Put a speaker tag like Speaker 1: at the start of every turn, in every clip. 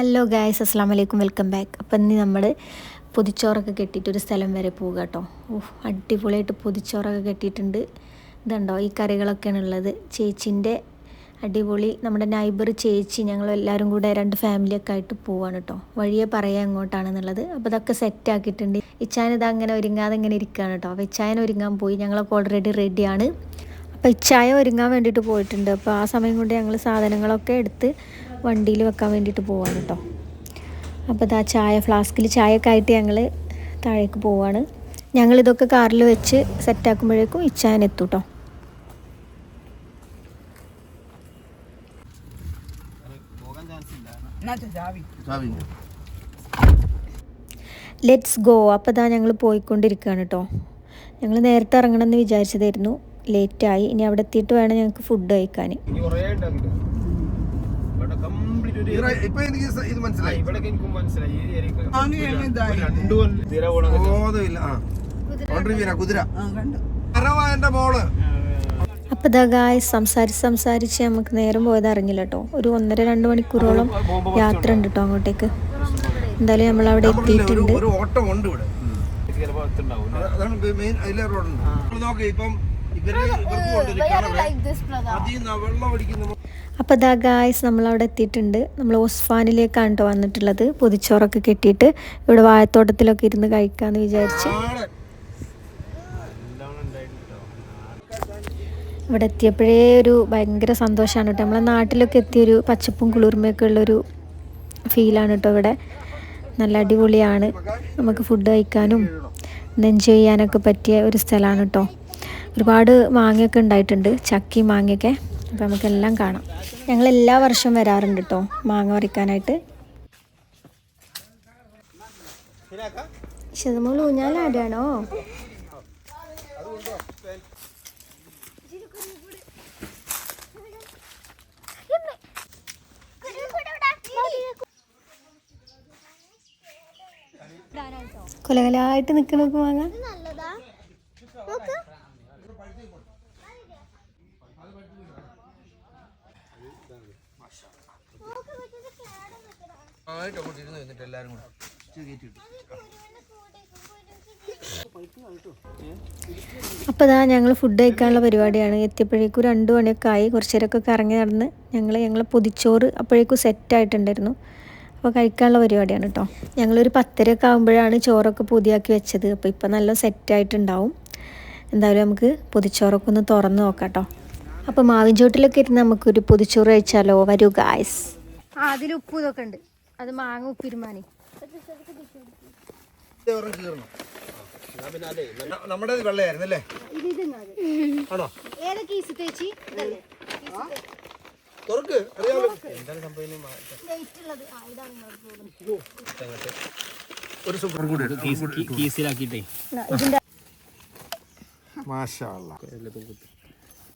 Speaker 1: Hello guys അസ്സാം വലൈക്കും welcome back അപ്പം ഇന്ന് നമ്മൾ പൊതിച്ചോറൊക്കെ കെട്ടിയിട്ട് ഒരു സ്ഥലം വരെ പോവുക കേട്ടോ ഓഹ് അടിപൊളിയായിട്ട് പൊതിച്ചോറൊക്കെ കെട്ടിയിട്ടുണ്ട്. ഇതുണ്ടോ? ഈ കറികളൊക്കെയാണ് ഉള്ളത്. ചേച്ചിന്റെ അടിപൊളി നമ്മുടെ നൈബർ ചേച്ചി ഞങ്ങൾ എല്ലാവരും കൂടെ രണ്ട് ഫാമിലിയൊക്കെ ആയിട്ട് പോവാണ് കേട്ടോ വഴിയെ പറയാം എങ്ങോട്ടാണെന്നുള്ളത്. അപ്പോൾ ഇതൊക്കെ സെറ്റ് ആക്കിയിട്ടുണ്ട്. ഇച്ചാൻ ഇത് അങ്ങനെ ഒരുങ്ങാതെ ഇങ്ങനെ ഇരിക്കുകയാണ് കേട്ടോ അപ്പോൾ ഇച്ചായൻ ഒരുങ്ങാൻ പോയി. ഞങ്ങളൊക്കെ ഓൾറെഡി റെഡിയാണ് അപ്പോൾ ഇച്ചായ ഒരുങ്ങാൻ വേണ്ടിയിട്ട് പോയിട്ടുണ്ട്. അപ്പോൾ ആ സമയം കൊണ്ട് ഞങ്ങൾ സാധനങ്ങളൊക്കെ എടുത്ത് വണ്ടിയിൽ വെക്കാൻ വേണ്ടിയിട്ട് പോവാണ് കേട്ടോ. അപ്പോൾ ഇതാ ചായ ഫ്ലാസ്കിൽ ചായയൊക്കെ ആയിട്ട് ഞങ്ങൾ താഴേക്ക് പോവാണ്. ഞങ്ങളിതൊക്കെ കാറിൽ വെച്ച് സെറ്റാക്കുമ്പോഴേക്കും ഇച്ചാൻ എത്തും കേട്ടോ. ലെറ്റ്സ് ഗോ അപ്പോൾ ഇതാ ഞങ്ങൾ പോയിക്കൊണ്ടിരിക്കുകയാണ് കേട്ടോ. ഞങ്ങൾ നേരത്തെ ഇറങ്ങണമെന്ന് വിചാരിച്ചതായിരുന്നു. ലേറ്റായി ഇനി അവിടെ എത്തിയിട്ട് വേണം ഞങ്ങൾക്ക് ഫുഡ് കഴിക്കാൻ
Speaker 2: ഇനി കുറേ ഉണ്ടാക്കിയിട്ട് ഇവിടെ കംപ്ലീറ്റ് ഒരു
Speaker 3: ഇറ- ഇപ്പൊ എനിക്ക് ഇത് മനസ്സിലായി.
Speaker 2: ഇവിടെയൊക്കെ എനിക്കും മനസ്സിലായി. ഈ രണ്ടു
Speaker 3: ബോധമില്ല. ആ. കുതിര മോൾ.
Speaker 1: അപ്പോൾ ഗായ് സംസാരിച്ച് സംസാരിച്ച് നമുക്ക് നേരം പോയത് അറിഞ്ഞില്ല കേട്ടോ ഒരു ഒന്നര രണ്ട് മണിക്കൂറോളം യാത്ര ഉണ്ട് കേട്ടോ അങ്ങോട്ടേക്ക്. എന്തായാലും നമ്മൾ അവിടെ എത്തിയിട്ടുണ്ട്.
Speaker 3: ഒരു ഓട്ടം ഉണ്ട് ഇവിടെ.
Speaker 2: ചിലപ്പോ എത്തുണ്ടാവും
Speaker 3: അതാണ് മെയിൻ അതിലെ റോഡുണ്ട് നമ്മൾ നോക്ക് ഇപ്പം ദാ
Speaker 1: അപ്പോൾ ഇതാ ഗായ്സ് നമ്മളവിടെ എത്തിയിട്ടുണ്ട്. നമ്മൾ ഓസ്ഫാനിലേക്കാണ് കേട്ടോ വന്നിട്ടുള്ളത്. പൊതിച്ചോറൊക്കെ കെട്ടിയിട്ട് ഇവിടെ വാഴത്തോട്ടത്തിലൊക്കെ ഇരുന്ന് കഴിക്കാമെന്ന് വിചാരിച്ച്. ഇവിടെ എത്തിയപ്പോഴേ ഒരു ഭയങ്കര സന്തോഷമാണ് കേട്ടോ നമ്മളെ നാട്ടിലൊക്കെ എത്തിയൊരു പച്ചപ്പും കുളിർമയൊക്കെ ഉള്ളൊരു ഫീലാണ് കേട്ടോ ഇവിടെ. നല്ല അടിപൊളിയാണ്. നമുക്ക് ഫുഡ് കഴിക്കാനും എൻജോയ് ചെയ്യാനൊക്കെ പറ്റിയ ഒരു സ്ഥലമാണ് കേട്ടോ ഒരുപാട് മാങ്ങയൊക്കെ ഉണ്ടായിട്ടുണ്ട്. ചക്കി മാങ്ങയൊക്കെ. അപ്പോൾ നമുക്കെല്ലാം കാണാം. ഞങ്ങൾ എല്ലാ വർഷവും വരാറുണ്ട് കേട്ടോ മാങ്ങ പറിക്കാനായിട്ട്. ശതമൂൾ ഊഞ്ഞാലാടാണോ കൊലകലായിട്ട് നിൽക്കണൊക്കെ മാങ്ങ. അപ്പോൾ ഇതാ ഞങ്ങൾ ഫുഡ് കഴിക്കാനുള്ള പരിപാടിയാണ്. എത്തിയപ്പോഴേക്കും രണ്ട് മണിയൊക്കെ ആയി കുറച്ച് നേരമൊക്കെ കറങ്ങി നടന്ന് ഞങ്ങൾ ഞങ്ങൾ പൊതിച്ചോറ് അപ്പോഴേക്കും സെറ്റ് സെറ്റായിട്ടുണ്ടായിരുന്നു അപ്പോൾ കഴിക്കാനുള്ള പരിപാടിയാണ് കേട്ടോ ഞങ്ങളൊരു പത്തരയൊക്കെ ആകുമ്പോഴാണ് ചോറൊക്കെ പൊതിയാക്കി വെച്ചത്. അപ്പോൾ ഇപ്പോൾ നല്ല സെറ്റ് സെറ്റായിട്ടുണ്ടാവും എന്തായാലും നമുക്ക് പൊതിച്ചോറൊക്കെ ഒന്ന് തുറന്ന് നോക്കാം കേട്ടോ അപ്പോൾ മാവിൻ ചോട്ടിലൊക്കെ ഇരുന്ന് നമുക്കൊരു പൊതിച്ചോറ് കഴിച്ചാലോ? വരൂ ഗായ്സ് ആ അതിൽ ഉപ്പ് ഇതൊക്കെ ഉണ്ട്. അത് മാങ്ങ ഉപ്പിരുമാനി
Speaker 3: നമ്മുടെ വെള്ളയായിരുന്നു അല്ലേ? ആണോ?
Speaker 1: ഏതൊക്കെ ഈസ് തേച്ചി
Speaker 3: തുറക്ക് അറിയാമല്ലോ ഒരു സൂപ്പർ കൂടി
Speaker 2: കീസിലാക്കിട്ടേ
Speaker 3: മാഷാ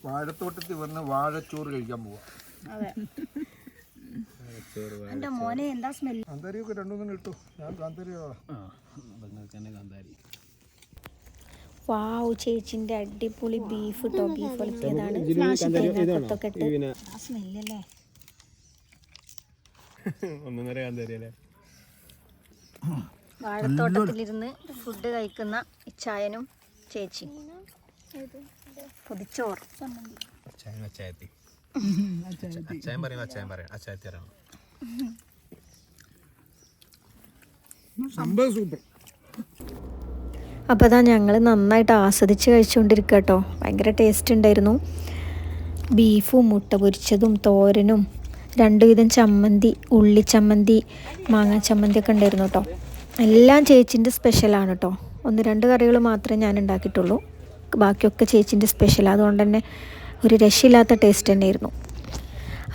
Speaker 3: വാഴത്തോട്ടത്തിൽ വന്ന് വാഴച്ചോറ് കഴിക്കാൻ പോവാ.
Speaker 1: മോനെ എന്താ
Speaker 3: കാന്താരിയൊക്കെ രണ്ടു ഞാൻ
Speaker 1: വാവ് ചേച്ചിന്റെ അടിപൊളി ബീഫ് കേട്ടോ ബീഫ് വളർത്തിയതാണ് തേങ്ങാക്കൊത്തൊക്കെ ഇട്ട്. ആ സ്മെല്ലല്ലേ
Speaker 2: ഒന്നൊന്നര കാന്താരി അല്ലേ?
Speaker 1: വാഴത്തോട്ടത്തിലിരുന്ന് ഫുഡ് കഴിക്കുന്ന ഇച്ചായനും ചേച്ചി പൊതിച്ചോറ്.
Speaker 2: അച്ചായൻ അച്ചായത്തി. അച്ചായൻ. പറയും അച്ചായൻ പറയും അച്ചായത്തി അറിയണം
Speaker 3: സംഭവം സൂപ്പർ
Speaker 1: അപ്പോൾ അതാ ഞങ്ങൾ നന്നായിട്ട് ആസ്വദിച്ച് കഴിച്ചുകൊണ്ടിരിക്കുക കേട്ടോ ഭയങ്കര ടേസ്റ്റ് ഉണ്ടായിരുന്നു ബീഫും മുട്ട പൊരിച്ചതും തോരനും രണ്ടു വിധം ചമ്മന്തി ഉള്ളി ചമ്മന്തി മാങ്ങാ ചമ്മന്തി ഒക്കെ ഉണ്ടായിരുന്നു കേട്ടോ എല്ലാം ചേച്ചിന്റെ സ്പെഷ്യലാണ് കേട്ടോ ഒന്ന് രണ്ട് കറികൾ മാത്രമേ ഞാൻ ഉണ്ടാക്കിയിട്ടുള്ളൂ ബാക്കിയൊക്കെ ചേച്ചിന്റെ സ്പെഷ്യൽ അതുകൊണ്ട് തന്നെ ഒരു രക്ഷയില്ലാത്ത ടേസ്റ്റ് തന്നെയായിരുന്നു.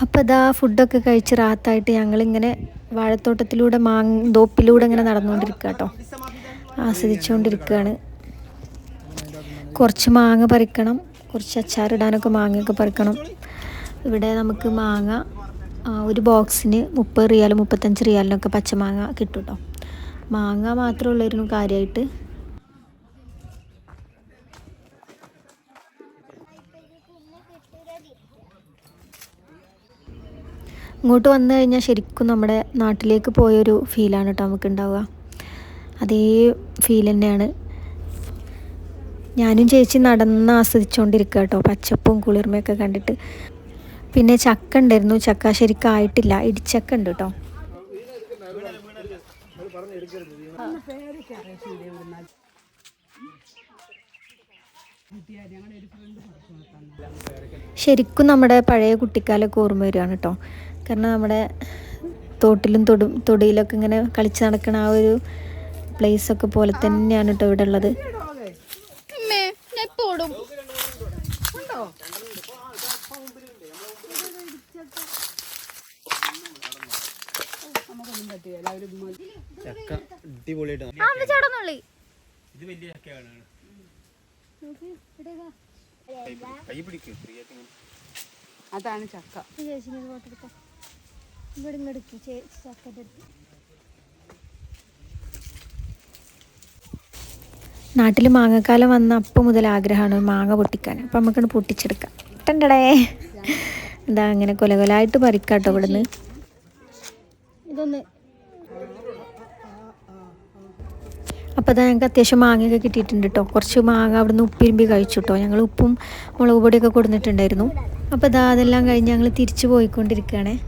Speaker 1: അപ്പോൾ ഇതാ ഫുഡൊക്കെ കഴിച്ച് റാത്തായിട്ട് ഞങ്ങളിങ്ങനെ വാഴത്തോട്ടത്തിലൂടെ മാങ് തോപ്പിലൂടെ ഇങ്ങനെ നടന്നുകൊണ്ടിരിക്കുക കേട്ടോ ആസ്വദിച്ചുകൊണ്ടിരിക്കുകയാണ് കുറച്ച് മാങ്ങ പറിക്കണം കുറച്ച് അച്ചാറിടാനൊക്കെ മാങ്ങയൊക്കെ പറിക്കണം. ഇവിടെ നമുക്ക് മാങ്ങ ഒരു ബോക്സിന് മുപ്പത് റിയാലും മുപ്പത്തഞ്ച് റിയാലിനൊക്കെ പച്ചമാങ്ങ കിട്ടും കേട്ടോ മാങ്ങ മാത്രമുള്ളായിരുന്നു കാര്യമായിട്ട് ഇങ്ങോട്ട് വന്നു കഴിഞ്ഞാൽ ശരിക്കും നമ്മുടെ നാട്ടിലേക്ക് പോയൊരു ഫീലാണ് കേട്ടോ നമുക്ക് ഉണ്ടാവുക അതേ ഫീൽ തന്നെയാണ്. ഞാനും ചേച്ചി നടന്ന് ആസ്വദിച്ചുകൊണ്ടിരിക്കുക കേട്ടോ പച്ചപ്പും കുളിർമയൊക്കെ കണ്ടിട്ട്. പിന്നെ ചക്ക ഉണ്ടായിരുന്നു ചക്ക ശരിക്കും ആയിട്ടില്ല ഇടിച്ചക്ക ഉണ്ട് കേട്ടോ ശരിക്കും നമ്മുടെ പഴയ കുട്ടിക്കാലൊക്കെ ഓർമ്മ വരികയാണ് കേട്ടോ കാരണം നമ്മുടെ തോട്ടിലും തൊടും തൊടിയിലൊക്കെ ഇങ്ങനെ കളിച്ച് നടക്കണ ആ ഒരു place ഒക്കെ പോലെ തന്നെയാണ് കേട്ടോ ഇവിടെ ഉള്ളത്.
Speaker 2: കൈ അടിപൊളിയായിട്ട് ഇത് വലിയ ചക്കയാണ് കൈ പിടിക്കും ഫ്രീ ആയിട്ട് ഇങ്ങനെ.
Speaker 4: അതാണ് ചക്ക
Speaker 1: നാട്ടിൽ മാങ്ങക്കാലം വന്ന അപ്പം മുതൽ ആഗ്രഹമാണ് മാങ്ങ പൊട്ടിക്കാൻ. അപ്പം നമുക്കൊന്ന് പൊട്ടിച്ചെടുക്കാം. ഇട്ടണ്ടടേ എന്താ അങ്ങനെ കൊലകൊലായിട്ട് പറിക്കാട്ടോ ഇവിടുന്ന്. ഇതൊന്ന് അപ്പോൾ അതാ ഞങ്ങൾക്ക് അത്യാവശ്യം മാങ്ങയൊക്കെ കിട്ടിയിട്ടുണ്ട് കേട്ടോ കുറച്ച് മാങ്ങ അവിടുന്ന് ഉപ്പിരുമ്പി കഴിച്ചു കേട്ടോ ഞങ്ങൾ ഉപ്പും മുളക് പൊടിയൊക്കെ കൊടുത്തിട്ടുണ്ടായിരുന്നു അപ്പോൾ ദാ അതെല്ലാം കഴിഞ്ഞ് ഞങ്ങൾ തിരിച്ചു
Speaker 2: പോയിക്കൊണ്ടിരിക്കാണ്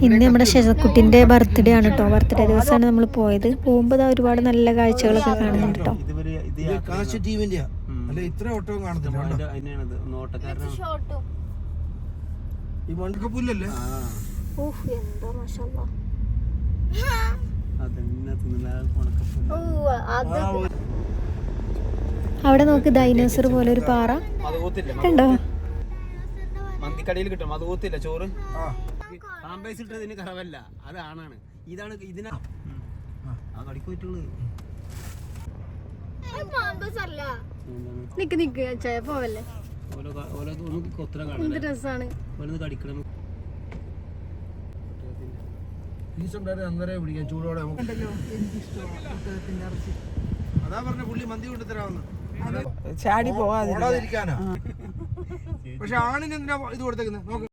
Speaker 1: ഇന്ന് നമ്മുടെ ശശക്കുട്ടിന്റെ ബർത്ത്ഡേ ആണ് കേട്ടോ ബർത്ത്ഡേ ദിവസമാണ് നമ്മൾ പോയത്. പോകുമ്പോൾ ഒരുപാട് നല്ല കാഴ്ചകളൊക്കെ കാണുന്നുണ്ട് കേട്ടോ
Speaker 2: ഇത്
Speaker 1: അവിടെ നോക്ക് ഡൈനോസർ പോലെ ഒരു പാറ. കണ്ടോ?
Speaker 2: മന്തിക്കടയിൽ കിട്ടും അത് ഊത്തില്ല
Speaker 3: ചോറ്.
Speaker 2: പാമ്പേസ് ഇട്ടതിന് കറവല്ല അത് ആണാണ്. ഇതാണ് ഇതിനാ ആ. കടിക്ക് പറ്റുള്ളൂ.
Speaker 1: നിക്ക് നിക്ക് പോവല്ലേ?
Speaker 2: ഓരോ ഓരോ
Speaker 1: രസമാണ്
Speaker 2: ഓരോന്ന് കടിക്കണം.
Speaker 3: പീസ് ഉണ്ടായിരുന്നു അന്നേരം പിടിക്കാം ചൂടോടെ നമുക്ക്. അതാ പറഞ്ഞ പുള്ളി മന്തി കൊണ്ട് തരാമെന്ന്
Speaker 4: ചാടി
Speaker 3: പോവാതിരിക്കാനാ പക്ഷെ ആണിന് എന്തിനാ ഇത് കൊടുത്തേക്കുന്നത് നോക്ക്.